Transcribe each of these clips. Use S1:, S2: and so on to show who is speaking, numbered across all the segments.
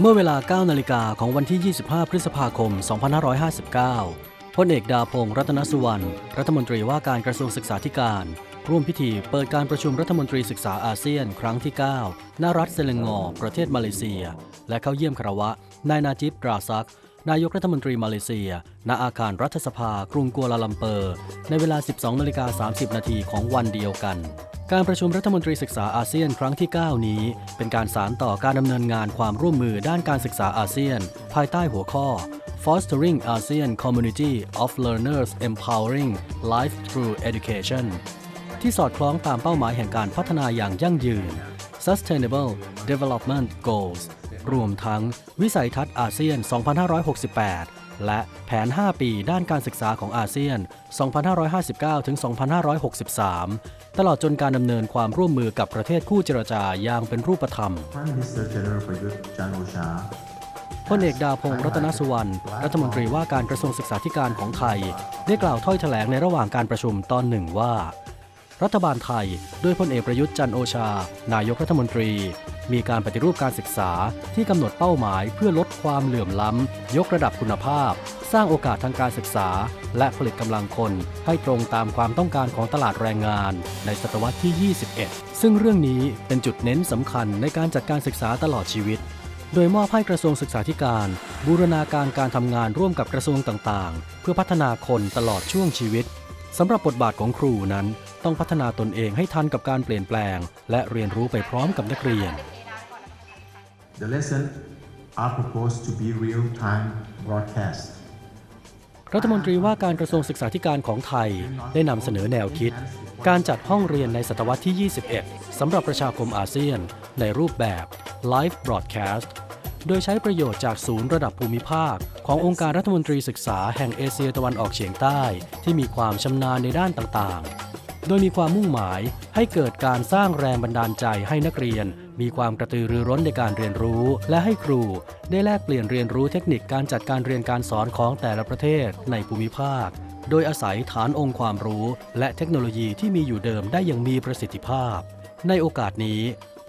S1: เมื่อเวลา 9 นาฬิกาของวันที่ 25 พฤษภาคม 2559 พลเอกดาพงศ์รัตนสุวรรณ รัฐมนตรีว่าการกระทรวงศึกษาธิการ ร่วมพิธีเปิดการประชุมรัฐมนตรีศึกษาอาเซียน ครั้งที่ 9 ณ รัฐเซเลงอ ประเทศมาเลเซีย และเข้าเยี่ยมคารวะ นายนาจิบดราซัก นายกรัฐมนตรีมาเลเซีย ณ อาคารรัฐสภา กรุงกัวลาลัมเปอร์ ในเวลา 12 นาฬิกา 30 นาทีของวันเดียวกัน การประชุมรัฐมนตรีศึกษาอาเซียนครั้งที่ 9 นี้ เป็นการสานต่อการดำเนินงานความร่วมมือด้านการศึกษาอาเซียน ภายใต้หัวข้อ Fostering ASEAN Community of Learners Empowering Life Through Education ที่สอดคล้องตามเป้าหมายแห่งการพัฒนาอย่างยั่งยืน Sustainable Development Goals รวมทั้งวิสัยทัศน์อาเซียน 2568 และแผน 5 ปีด้านการศึกษาของอาเซียน 2559-2563 ตลอดจนการดำเนินความร่วมมือกับประเทศคู่เจรจาอย่างเป็นรูปธรรม
S2: ท่านมิสเตอร์เจเนอเรลประยุทธ์จันทร์โอชา
S1: พลเอกดาพงศ์รัตนสุวรรณรัฐมนตรีว่าการกระทรวงศึกษาธิการของไทย ได้กล่าวถ้อยแถลงในระหว่างการประชุมตอนหนึ่งว่า รัฐบาลไทยด้วยพลเอกประยุทธ์จันทร์โอชา นายกรัฐมนตรี มีการปฏิรูปการศึกษาที่กำหนดเป้าหมายเพื่อลดความเหลื่อมล้ำ ยกระดับคุณภาพ สร้างโอกาสทางการศึกษา และผลิตกำลังคนให้ตรงตามความต้องการของตลาดแรงงาน ในศตวรรษที่ 21 ซึ่งเรื่องนี้เป็นจุดเน้นสำคัญในการจัดการศึกษาตลอดชีวิต โดยมอบให้กระทรวงศึกษาธิการ บูรณาการการทำงานร่วมกับกระทรวงต่างๆ เพื่อพัฒนาคนตลอดช่วงชีวิตสำหรับบทบาทของครูนั้น ต้องพัฒนาตนเองให้ทันกับการเปลี่ยนแปลง และเรียนรู้ไปพร้อมกับนักเรียน
S2: The lesson are proposed to be real-time broadcast
S1: รัฐมนตรีว่าการกระทรวงศึกษาธิการของไทยได้นำเสนอแนวคิด การจัดห้องเรียนในศตวรรษที่ 21 สำหรับประชาคมอาเซียน ในรูปแบบ Live Broadcast โดยใช้ประโยชน์จากศูนย์ระดับภูมิภาค ขององค์การรัฐมนตรีศึกษาแห่งเอเชียตะวันออกเฉียงใต้ ที่มีความชำนาญในด้านต่างๆ โดยมีความมุ่งหมายให้เกิดการสร้างแรงบันดาลใจให้นักเรียน มีความกระตือรือร้นในการเรียนรู้ และให้ครูได้แลกเปลี่ยนเรียนรู้เทคนิคการจัดการเรียนการสอนของแต่ละประเทศในภูมิภาค โดยอาศัยฐานองค์ความรู้ และเทคโนโลยีที่มีอยู่เดิมได้อย่างมีประสิทธิภาพ ในโอกาสนี้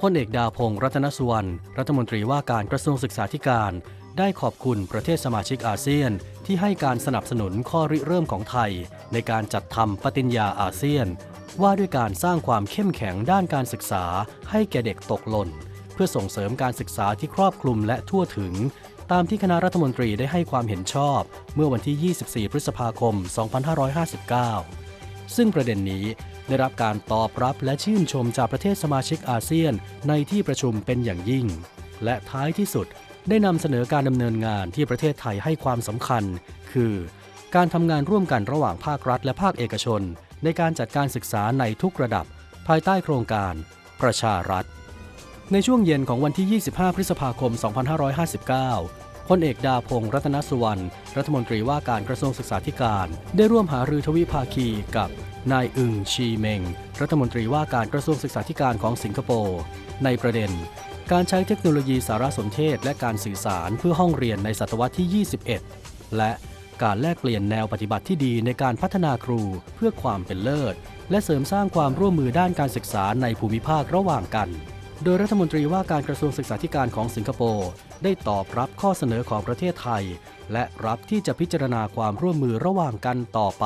S1: พลเอกดาพงศ์รัตนสุวรรณรัฐมนตรีว่าการกระทรวงศึกษาธิการ ได้ขอบคุณประเทศสมาชิกอาเซียน ที่ให้การสนับสนุนข้อริเริ่มของไทย ในการจัดทำปฏิญญาอาเซียน ว่าด้วยการสร้างความเข้มแข็งด้านการศึกษา ให้แก่เด็กตกหล่น เพื่อส่งเสริมการศึกษาที่ครอบคลุมและทั่วถึง ตามที่คณะรัฐมนตรีได้ให้ความเห็นชอบ เมื่อวันที่ 24 พฤษภาคม 2559 ซึ่งประเด็นนี้ได้รับการตอบรับและชื่นชมจากประเทศสมาชิกอาเซียนในที่ประชุมเป็นอย่างยิ่ง และท้ายที่สุด ได้นำเสนอการดำเนินงานที่ประเทศไทยให้ความสำคัญ คือ การทำงานร่วมกันระหว่างภาครัฐและภาคเอกชน ในการจัดการศึกษาในทุกระดับ ภายใต้โครงการ ประชารัฐ ในช่วงเย็นของวันที่ 25 พฤษภาคม 2559พลเอกดาพงศ์รัตนสุวรรณรัฐมนตรีว่าการกระทรวงศึกษาธิการ ได้ร่วมหารือทวิภาคีกับนายอึงชีเมง รัฐมนตรีว่าการกระทรวงศึกษาธิการของสิงคโปร์ในประเด็น การใช้เทคโนโลยีสารสนเทศและการสื่อสารเพื่อห้องเรียนในศตวรรษที่ 21 และการแลกเปลี่ยนแนวปฏิบัติที่ดีในการพัฒนาครูเพื่อความเป็นเลิศ และเสริมสร้างความร่วมมือด้านการศึกษาในภูมิภาคระหว่างกัน โดยรัฐมนตรีว่าการกระทรวงศึกษาธิการของสิงคโปร์ได้ตอบรับข้อเสนอของประเทศไทย และรับที่จะพิจารณาความร่วมมือระหว่างกันต่อไป